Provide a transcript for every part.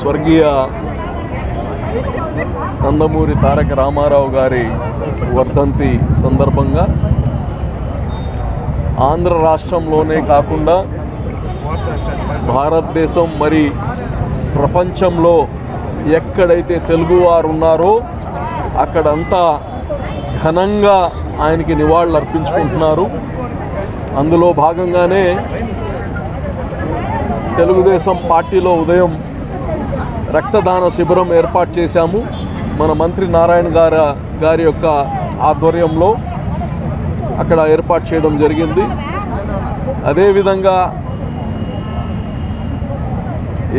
స్వర్గీయ నందమూరి తారక రామారావు గారి వర్ధంతి సందర్భంగా ఆంధ్ర రాష్ట్రంలోనే కాకుండా భారతదేశం మరి ప్రపంచంలో ఎక్కడైతే తెలుగువారు ఉన్నారో అక్కడంతా ఘనంగా ఆయనకి నివాళులు అర్పించుకుంటున్నారు. అందులో భాగంగానే తెలుగుదేశం పార్టీలో ఉదయం రక్తదాన శిబిరం ఏర్పాటు చేశాము. మన మంత్రి నారాయణ గారి గారి యొక్క ఆధ్వర్యంలో అక్కడ ఏర్పాటు చేయడం జరిగింది. అదేవిధంగా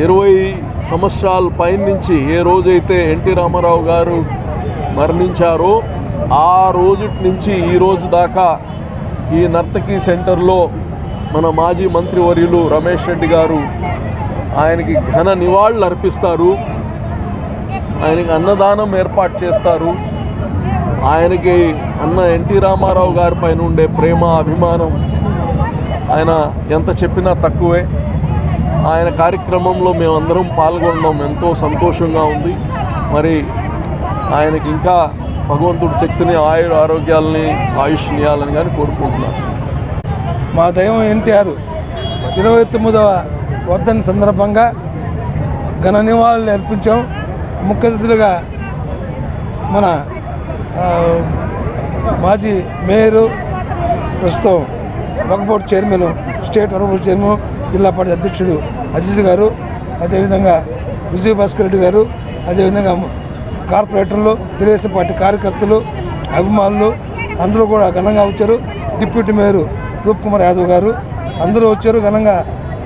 ఇరవై సంవత్సరాల పైనుంచి ఏ రోజైతే ఎన్టీ రామారావు గారు మరణించారో ఆ రోజు నుంచి ఈ రోజు దాకా ఈ నర్తకి సెంటర్లో మన మాజీ మంత్రివర్యులు రమేష్ రెడ్డి గారు ఆయనకి ఘన నివాళులు అర్పిస్తారు. ఆయనకి అన్నదానం ఏర్పాటు చేస్తారు. ఆయనకి అన్న ఎన్టీ రామారావు గారి పైన ఉండే ప్రేమ అభిమానం ఆయన ఎంత చెప్పినా తక్కువే. ఆయన కార్యక్రమంలో మేమందరం పాల్గొనడం ఎంతో సంతోషంగా ఉంది. మరి ఆయనకి ఇంకా భగవంతుడి శక్తిని ఆయు ఆరోగ్యాలని ఆయుష్నియాలని కానీ కోరుకుంటున్నాను. మా దైవం ఎన్టీఆర్. ఇరవై తొమ్మిదవ వర్ధన్ సందర్భంగా ఘన నివాళులు అర్పించాం. ముఖ్య అతిథులుగా మన మాజీ మేయరు ప్రస్తుతం Waqf board chairman state Waqf board chairman జిల్లా పార్టీ అధ్యక్షుడు అజిత్ గారు అదేవిధంగా విజయ భాస్కర్ రెడ్డి గారు అదేవిధంగా కార్పొరేటర్లు తెలుగుదేశం పార్టీ కార్యకర్తలు అభిమానులు అందరూ కూడా ఘనంగా వచ్చారు. డిప్యూటీ మేయర్ రూప్ కుమార్ యాదవ్ గారు అందరూ వచ్చారు. ఘనంగా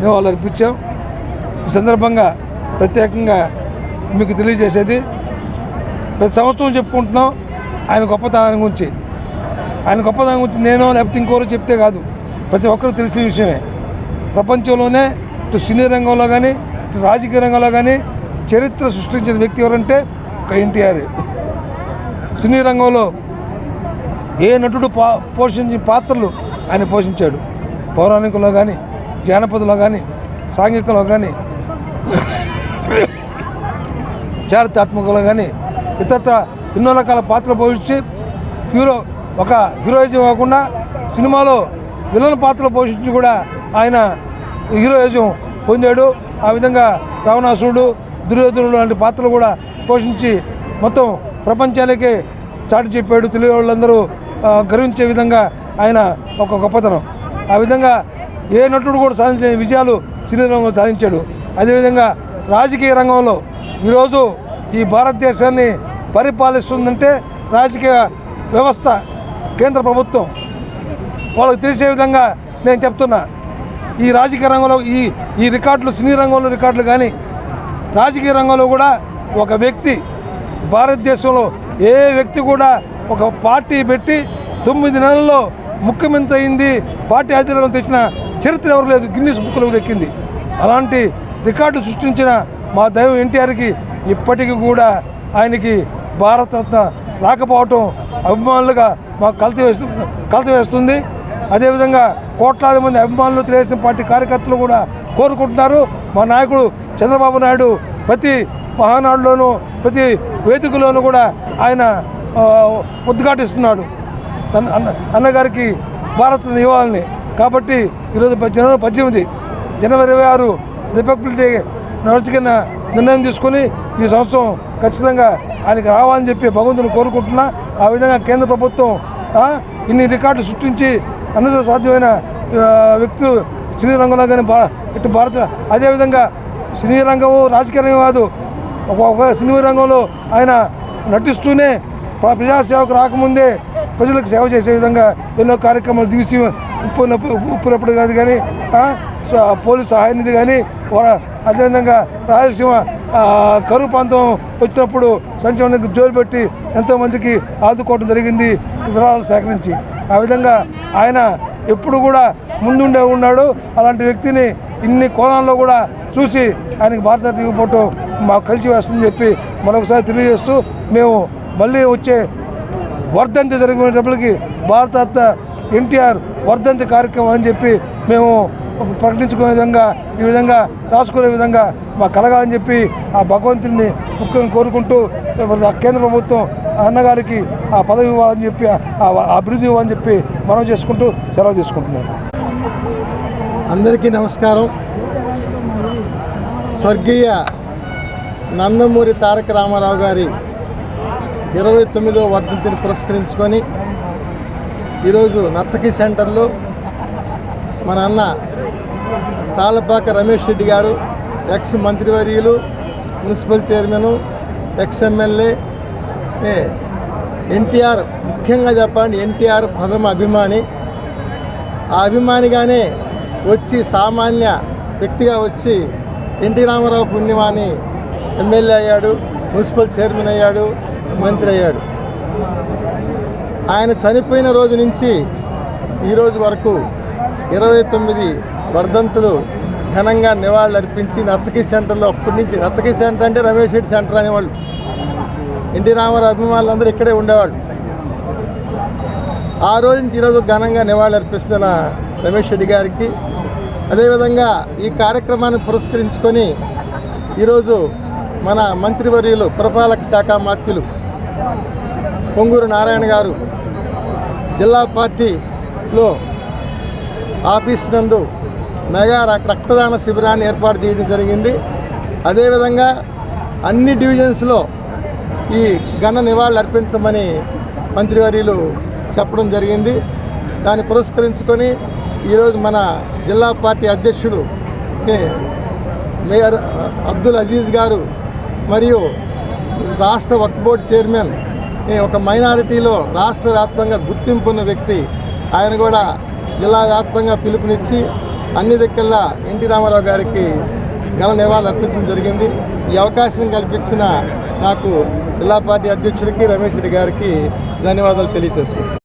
నివాళులు అర్పించాం. ఈ సందర్భంగా ప్రత్యేకంగా మీకు తెలియజేసేది ప్రతి సంవత్సరం చెప్పుకుంటున్నాం ఆయన గొప్పతనం గురించి. ఆయన గొప్పతనం గురించి నేను లేకపోతే ఇంకోరు చెప్తే కాదు. ప్రతి ఒక్కరు తెలిసిన విషయమే. ప్రపంచంలోనే ఇటు సినీ రంగంలో కానీ ఇటు రాజకీయ రంగంలో కానీ చరిత్ర సృష్టించిన వ్యక్తి ఎవరంటే ఒక ఎన్టీఆర్. సినీ రంగంలో ఏ నటుడు పా పోషించిన పాత్రలు ఆయన పోషించాడు. పౌరాణికంలో కానీ జానపదలో కానీ సాంఘికంలో కానీ చారిత్రాత్మకలో కానీ ఇతర ఎన్నో రకాల పాత్రలు పోషించి హీరో ఒక హీరోయిజం కాకుండా సినిమాలో విలన్ పాత్రలు పోషించి కూడా ఆయన హీరోయిజం పొందాడు. ఆ విధంగా రావణాసురుడు దుర్యోధనుడు లాంటి పాత్రలు కూడా పోషించి మొత్తం ప్రపంచానికే చాటి చెప్పాడు. తెలుగు వాళ్ళందరూ గర్వించే విధంగా ఆయన ఒక గొప్పతనం. ఆ విధంగా ఏ నటుడు కూడా సాధించిన విజయాలు సినీ రంగంలో సాధించాడు. అదేవిధంగా రాజకీయ రంగంలో ఈరోజు ఈ భారతదేశాన్ని పరిపాలిస్తుందంటే రాజకీయ వ్యవస్థ కేంద్ర ప్రభుత్వం. వాళ్ళకు తెలిసే విధంగా నేను చెప్తున్నా. ఈ రాజకీయ రంగంలో ఈ ఈ రికార్డులు సినీ రంగంలో రికార్డులు కానీ రాజకీయ రంగంలో కూడా ఒక వ్యక్తి భారతదేశంలో ఏ వ్యక్తి కూడా ఒక పార్టీ పెట్టి తొమ్మిది నెలల్లో ముఖ్యమంత్రి అయింది పార్టీ అధికారంలో తెచ్చిన చరిత్ర ఎవరు లేదు. గిన్నీస్ బుక్లో ఎక్కింది. అలాంటి రికార్డు సృష్టించిన మా దైవం ఎన్టీఆర్కి ఇప్పటికీ కూడా ఆయనకి భారతరత్న రాకపోవటం అభిమానులుగా మాకు కలత వేస్తు కలత వేస్తుంది. అదేవిధంగా కోట్లాది మంది అభిమానులు తెలుగుదేశం పార్టీ కార్యకర్తలు కూడా కోరుకుంటున్నారు. మా నాయకుడు చంద్రబాబు నాయుడు ప్రతి మహానాడులోనూ ప్రతి వేదికలోనూ కూడా ఆయన ఉద్ఘాటిస్తున్నాడు. తన అన్న అన్నగారికి భారత ఇవ్వాలని. కాబట్టి ఈరోజు జనవరి పద్దెనిమిది జనవరి ఇరవై ఆరు రిపబ్లిక్ డే నడుచుకున్న నిర్ణయం తీసుకొని ఈ సంవత్సరం ఖచ్చితంగా ఆయనకి రావాలని చెప్పి భగవంతుని కోరుకుంటున్నా. ఆ విధంగా కేంద్ర ప్రభుత్వం ఇన్ని రికార్డులు సృష్టించి అందరూ సాధ్యమైన వ్యక్తులు సినీ రంగంలో కానీ భా ఇటు భారత అదేవిధంగా సినీ రంగము రాజకీయ రంగం కాదు ఒక ఒక సినిమా రంగంలో ఆయన నటిస్తూనే ప్ర- ప్రజాసేవకు రాకముందే ప్రజలకు సేవ చేసే విధంగా ఎన్నో కార్యక్రమాలు దివిసి ఉప్పునప్పుడు ఉప్పునప్పుడు కాదు కానీ పోలీస్ సహాయ నిధి కానీ అదేవిధంగా రాయలసీమ కరువు ప్రాంతం వచ్చినప్పుడు సంక్షేమానికి జోలు పెట్టి ఎంతోమందికి ఆదుకోవడం జరిగింది వివరాలు సేకరించి. ఆ విధంగా ఆయన ఎప్పుడు కూడా ముందుండే ఉన్నాడు. అలాంటి వ్యక్తిని ఇన్ని కోణాల్లో కూడా చూసి ఆయనకి భారత ఇవ్వటం మాకు కలిసి వేస్తుందని చెప్పి మరొకసారి తెలియజేస్తూ మేము మళ్ళీ వచ్చే వర్ధంతి జరిగినప్పటికీ భారతరత్న ఎన్టీఆర్ వర్ధంతి కార్యక్రమం అని చెప్పి మేము ప్రకటించుకునే విధంగా ఈ విధంగా రాసుకునే విధంగా మా కలగాలని చెప్పి ఆ భగవంతుడిని ముఖ్యంగా కోరుకుంటూ ఆ కేంద్ర ప్రభుత్వం ఆ అన్నగారికి ఆ పదవి ఇవ్వాలని చెప్పి ఆ ఆ అభివృద్ధి ఇవ్వాలని చెప్పి మనం చేసుకుంటూ సెలవు తీసుకుంటున్నాను. అందరికీ నమస్కారం. స్వర్గీయ నందమూరి తారక రామారావు గారి ఇరవై తొమ్మిదో వర్ధంతిని పురస్కరించుకొని ఈరోజు నర్తకి సెంటర్లో మన అన్న తాళపాక రమేష్ రెడ్డి గారు ఎక్స్ మంత్రివర్యులు municipal chairman ex MLA NTR ముఖ్యంగా చెప్పండి ఎన్టీఆర్ ప్రథమ అభిమాని. ఆ అభిమానిగానే వచ్చి సామాన్య వ్యక్తిగా వచ్చి ఎన్టీ రామారావు పుణ్యమాని ఎమ్మెల్యే అయ్యాడు మున్సిపల్ చైర్మన్ అయ్యాడు మంత్రి అయ్యాడు. ఆయన చనిపోయిన రోజు నుంచి ఈరోజు వరకు ఇరవై తొమ్మిది వర్ధంతులు ఘనంగా నివాళులు అర్పించి నర్తకి సెంటర్లో అప్పటి నుంచి నర్తకి సెంటర్ అంటే రమేష్ రెడ్డి సెంటర్ అనేవాళ్ళు. ఎన్టీ రామారావు అభిమానులందరూ ఇక్కడే ఉండేవాళ్ళు. ఆ రోజు నుంచి ఈరోజు ఘనంగా నివాళులు అర్పిస్తున్న రమేష్ రెడ్డి గారికి అదేవిధంగా ఈ కార్యక్రమాన్ని పురస్కరించుకొని ఈరోజు మన మంత్రివర్యులు పురపాలక శాఖ మాత్యులు పొంగూరు నారాయణ గారు జిల్లా పార్టీలో ఆఫీస్ నందు మెగా రక్తదాన శిబిరాన్ని ఏర్పాటు చేయడం జరిగింది. అదేవిధంగా అన్ని డివిజన్స్లో ఈ ఘన నివాళులు అర్పించమని మంత్రివర్యులు చెప్పడం జరిగింది. దాన్ని పురస్కరించుకొని ఈరోజు మన జిల్లా పార్టీ అధ్యక్షుడు మేయర్ అబ్దుల్ అజీజ్ గారు మరియు రాష్ట్ర వర్క్ బోర్డ్ చైర్మన్ ఈ ఒక మైనారిటీలో రాష్ట్ర వ్యాప్తంగా గుర్తింపున్న వ్యక్తి. ఆయన కూడా జిల్లా వ్యాప్తంగా పిలుపునిచ్చి అన్ని దిక్కల్లా ఎన్టీ రామారావు గారికి ఘన నివాళులు అర్పించడం జరిగింది. ఈ అవకాశం కల్పించిన నాకు జిల్లా పార్టీ అధ్యక్షుడికి రమేష్ రెడ్డి గారికి ధన్యవాదాలు తెలియజేసుకుంటాను